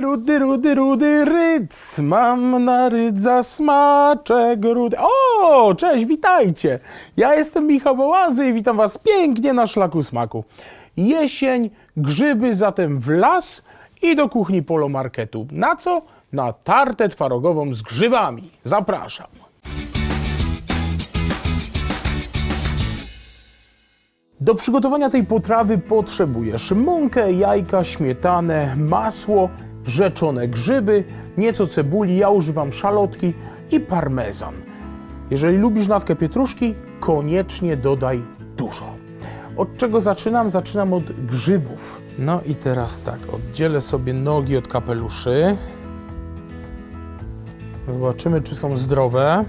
Rudy, rudy, rudy, ryc, mam na rydza smaczek rudy. O, cześć, witajcie. Ja jestem Michał Bołazy i witam was pięknie na szlaku smaku. Jesień, grzyby, zatem w las i do kuchni polomarketu. Na co? Na tartę twarogową z grzybami. Zapraszam. Do przygotowania tej potrawy potrzebujesz mąkę, jajka, śmietanę, masło, rzeczone grzyby, nieco cebuli, ja używam szalotki i parmezan. Jeżeli lubisz natkę pietruszki, koniecznie dodaj dużo. Od czego zaczynam? Zaczynam od grzybów. No i teraz tak, oddzielę sobie nogi od kapeluszy. Zobaczymy, czy są zdrowe.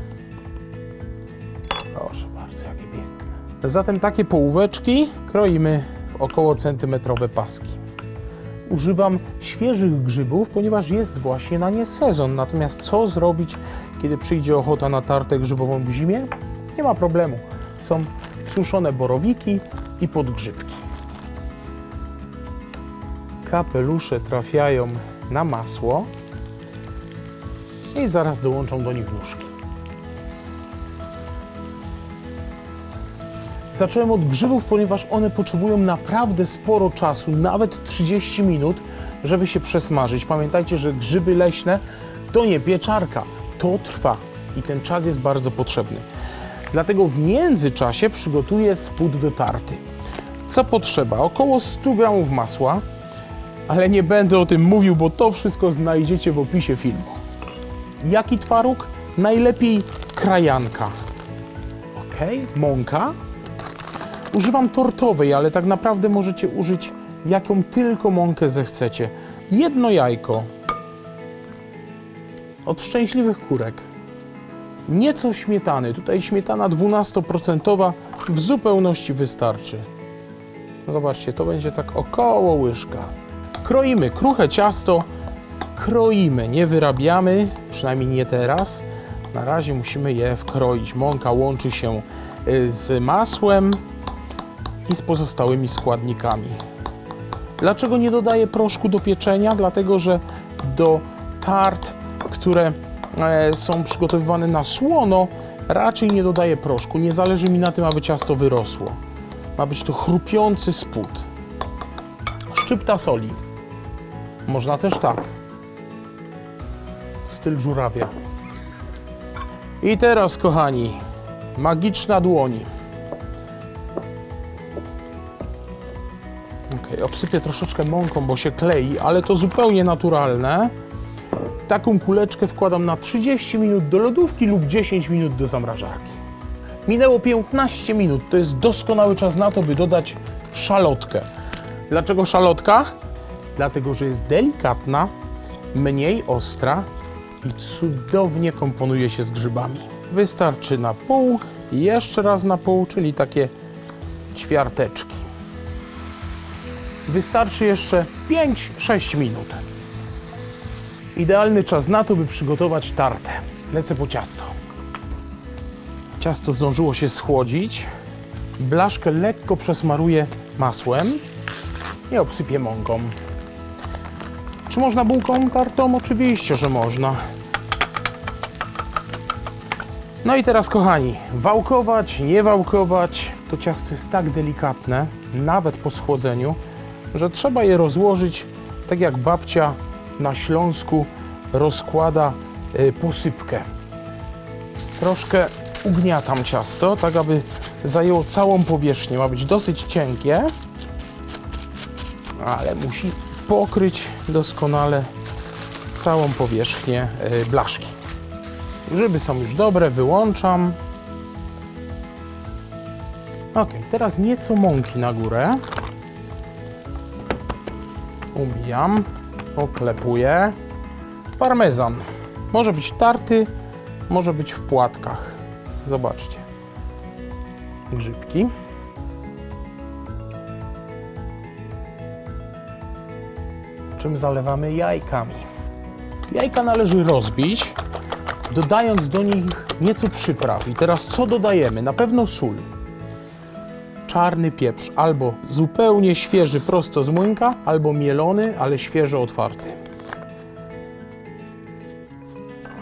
Proszę bardzo, jakie piękne. Zatem takie połóweczki kroimy w około centymetrowe paski. Używam świeżych grzybów, ponieważ jest właśnie na nie sezon. Natomiast co zrobić, kiedy przyjdzie ochota na tartę grzybową w zimie? Nie ma problemu. Są suszone borowiki i podgrzybki. Kapelusze trafiają na masło i zaraz dołączą do nich nóżki. Zacząłem od grzybów, ponieważ one potrzebują naprawdę sporo czasu, nawet 30 minut, żeby się przesmażyć. Pamiętajcie, że grzyby leśne to nie pieczarka, to trwa i ten czas jest bardzo potrzebny. Dlatego w międzyczasie przygotuję spód do tarty. Co potrzeba? Około 100 g masła, ale nie będę o tym mówił, bo to wszystko znajdziecie w opisie filmu. Jaki twaróg? Najlepiej krajanka. Ok, mąka, Używam tortowej, ale tak naprawdę możecie użyć jaką tylko mąkę zechcecie. Jedno jajko od szczęśliwych kurek. Nieco śmietany. Tutaj śmietana 12% w zupełności wystarczy. Zobaczcie, to będzie tak około łyżka. Kroimy kruche ciasto, kroimy, nie wyrabiamy, przynajmniej nie teraz. Na razie musimy je wkroić. Mąka łączy się y, z masłem, i z pozostałymi składnikami. Dlaczego nie dodaję proszku do pieczenia? Dlatego, że do tart, które e, są przygotowywane na słono, raczej nie dodaję proszku. Nie zależy mi na tym, aby ciasto wyrosło. Ma być to chrupiący spód. Szczypta soli. Można też tak. Styl żurawia. I teraz, kochani, magiczna dłoń. Obsypię troszeczkę mąką, bo się klei, ale to zupełnie naturalne. Taką kuleczkę wkładam na 30 minut do lodówki lub 10 minut do zamrażarki. Minęło 15 minut, to jest doskonały czas na to, by dodać szalotkę. Dlaczego szalotka? Dlatego, że jest delikatna, mniej ostra i cudownie komponuje się z grzybami. Wystarczy na pół, jeszcze raz na pół, czyli takie ćwiarteczki. Wystarczy jeszcze 5-6 minut. Idealny czas na to, by przygotować tartę. Lecę po ciasto. Ciasto zdążyło się schłodzić. Blaszkę lekko przesmaruję masłem i obsypię mąką. Czy można bułką tartą? Oczywiście, że można. No i teraz, kochani, wałkować, nie wałkować. To ciasto jest tak delikatne, nawet po schłodzeniu, że trzeba je rozłożyć tak jak babcia na Śląsku rozkłada y, posypkę. Troszkę ugniatam ciasto, tak aby zajęło całą powierzchnię. Ma być dosyć cienkie, ale musi pokryć doskonale całą powierzchnię y, blaszki. Grzyby są już dobre, wyłączam. Ok, teraz nieco mąki na górę. Umijam, oklepuję. Parmezan. Może być tarty, może być w płatkach. Zobaczcie. Grzybki. Czym zalewamy jajkami. Jajka należy rozbić, dodając do nich nieco przypraw. I teraz co dodajemy? Na pewno sól czarny pieprz, albo zupełnie świeży prosto z młynka, albo mielony, ale świeżo otwarty.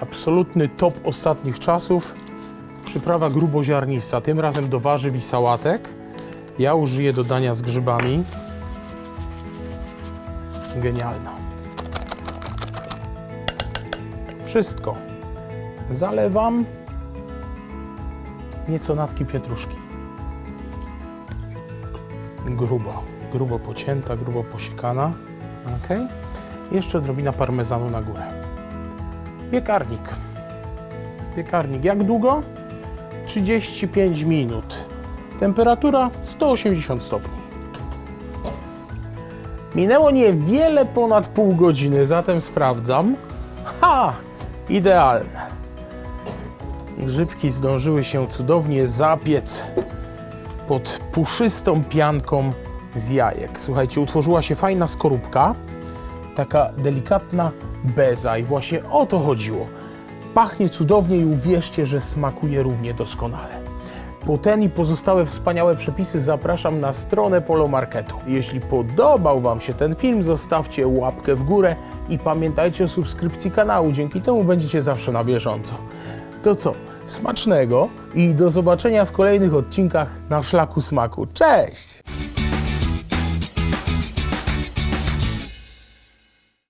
Absolutny top ostatnich czasów. Przyprawa gruboziarnista, tym razem do warzyw i sałatek. Ja użyję dodania z grzybami. Genialna. Wszystko. Zalewam nieco natki pietruszki. Grubo, grubo pocięta, grubo posiekana. Ok. Jeszcze odrobina parmezanu na górę. Piekarnik. Piekarnik. Jak długo? 35 minut. Temperatura 180 stopni. Minęło niewiele ponad pół godziny, zatem sprawdzam. Ha! Idealne. Grzybki zdążyły się cudownie zapiec pod puszystą pianką z jajek. Słuchajcie, utworzyła się fajna skorupka, taka delikatna beza i właśnie o to chodziło. Pachnie cudownie i uwierzcie, że smakuje równie doskonale. Po ten i pozostałe wspaniałe przepisy zapraszam na stronę Polomarketu. Jeśli podobał Wam się ten film, zostawcie łapkę w górę i pamiętajcie o subskrypcji kanału. Dzięki temu będziecie zawsze na bieżąco. To co? Smacznego i do zobaczenia w kolejnych odcinkach na szlaku smaku. Cześć!